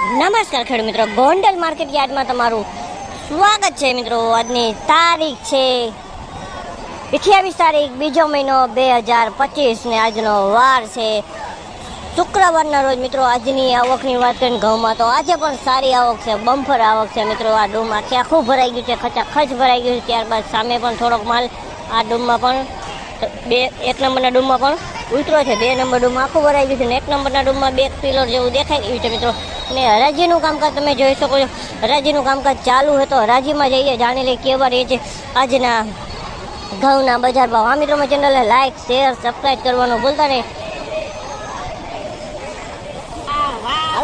નમસ્કાર ખેડૂત મિત્રો. ગોંડલ માર્કેટ યાર્ડમાં તમારું સ્વાગત છે મિત્રો. આજની તારીખ છે અઠ્યાવીસ તારીખ, બીજો મહિનો બે હજાર પચીસ ને આજનો વાર છે. શુક્રવારના રોજ મિત્રો આજની આવકની વાત કરીને ઘઉંમાં, તો આજે પણ સારી આવક છે બમ્ફર આવક છે મિત્રો. આ ડૂમ આખે આખું ભરાઈ ગયું છે, ખચાખચ ભરાઈ ગયું છે. ત્યારબાદ સામે પણ થોડોક માલ આ ડૂમમાં પણ બે, એક નંબરના ડૂમમાં પણ ઉતરો છે. બે નંબર ડૂમમાં આખું ભરાઈ ગયું છે ને એક નંબરના ડૂમમાં બે પિલર જેવું દેખાઈ ગયું છે મિત્રો. ને હરાજીનું કામકાજ તમે જોઈ શકો છો. હરાજીનું કામકાજ ચાલુ હોય તો હરાજીમાં જઈએ જાણી લઈએ કેવા રહે છે આજના ઘઉંના બજાર ભાવ. આ મિત્રોમાં ચેનલને લાઈક શેર સબસ્ક્રાઈબ કરવાનું ભૂલતા નહીં.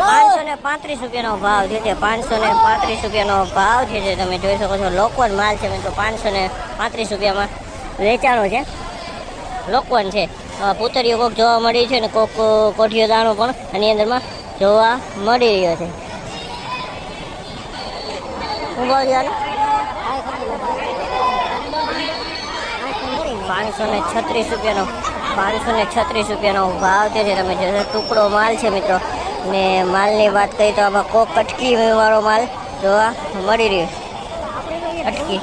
પાંચસો ને પાંત્રીસ રૂપિયાનો ભાવ જે છે. પાંચસો ને પાંત્રીસ રૂપિયાનો ભાવ છે. જે તમે જોઈ શકો છો લોકવન માલ છે મિત્રો. પાંચસો ને પાંત્રીસ રૂપિયામાં વેચાણો છે. લોકવન છે. પૂતળીઓ કોક જોવા મળી છે ને કોક અ, દાણો પણ આની અંદરમાં જોવા મળી રહ્યો છે. ભાવ યાર પાંચસો ને છત્રીસ રૂપિયાનો પાંચસો ને છત્રીસ રૂપિયાનો ભાવ તે છે તમે જોશો ટુકડો માલ છે મિત્રો. ને માલની વાત કરીએ તો આમાં કોક અટકી વાળો માલ જોવા મળી રહ્યો અટકી.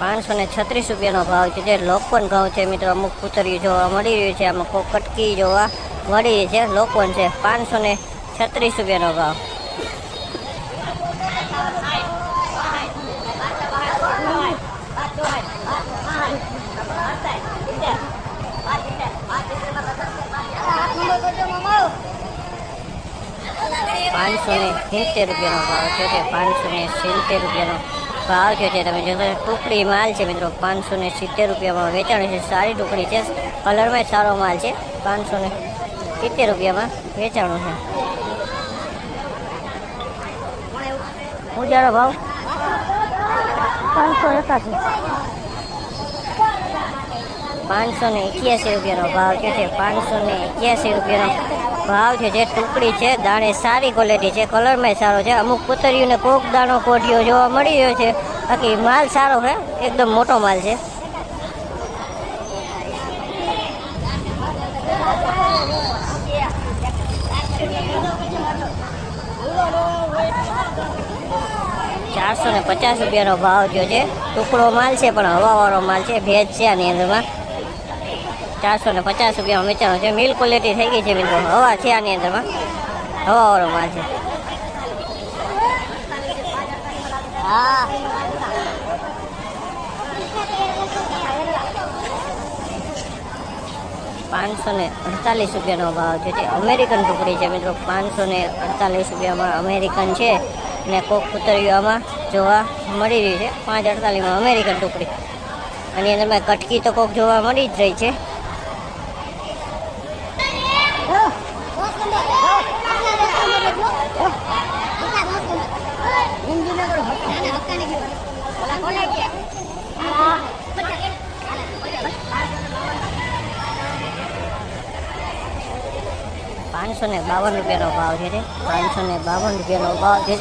પાંચસો ને છત્રીસ રૂપિયાનો ભાવ છે. જે લોકવન ઘઉં છે મિત્રો, અમુક પુતળીઓ જોવા મળી રહ્યું છે આમાં કોક કટકી જોવા મળી રહી છે. લોકવન છે પાંચસો ને છત્રીસ રૂપિયાનો ભાવ. પાંચસો ને સિત્તેર રૂપિયાનો ભાવ છે તે પાંચસો ને સિત્તેર રૂપિયાનો ભાવ છે. તે તમે જોશો, ટુકડી માલ છે મિત્રો, પાંચસો ને સિત્તેર રૂપિયામાં વેચાણ છે. સારી ટુકડી છે, કલરમાં સારો માલ છે, પાંચસો ને સિત્તેર રૂપિયામાં વેચાણો છે. ઉજારો ભાવ? પાંચસો એકાસી. પાંચસો ને એક્યાસી રૂપિયાનો ભાવ છે? તે પાંચસો ને એક્યાસી રૂપિયાનો ભાવ છે. જે ટુકડી છે, દાણે સારી ક્વોલિટી છે કલરમાં સારો છે. અમુક પુતળીઓને કોક દાણો કોઢિયો જોવા મળી રહ્યો છે. બાકી માલ સારો છે એકદમ મોટો માલ છે. ચારસો ને પચાસ રૂપિયાનો ભાવ થયો છે. ટુકડો માલ છે, પણ હવાવાળો માલ છે. ભેજ છે આની અંદરમાં. ચારસો ને પચાસ રૂપિયામાં વેચાણો છે. મિલ ક્વોલિટી થઈ ગઈ છે મિત્રો. હવા છે આની અંદરમાં. હવાવાળો માલ છે. હા. પાંચસો ને અડતાલીસ રૂપિયાનો ભાવ છે. જે અમેરિકન ટુકડી છે મિત્રો. પાંચસો ને અડતાલીસ રૂપિયામાં અમેરિકન છે. ને કોક પુતળીઓમાં જોવા મળી રહી છે. પાંચ અડતાલીસમાં અમેરિકન ટુકડી. આની અંદરમાં કટકી તો કોક જોવા મળી જ રહી છે. પાંચસો ને બાવન રૂપિયાનો ભાવ છે રે. પાંચસો ને બાવન રૂપિયાનો ભાવ છે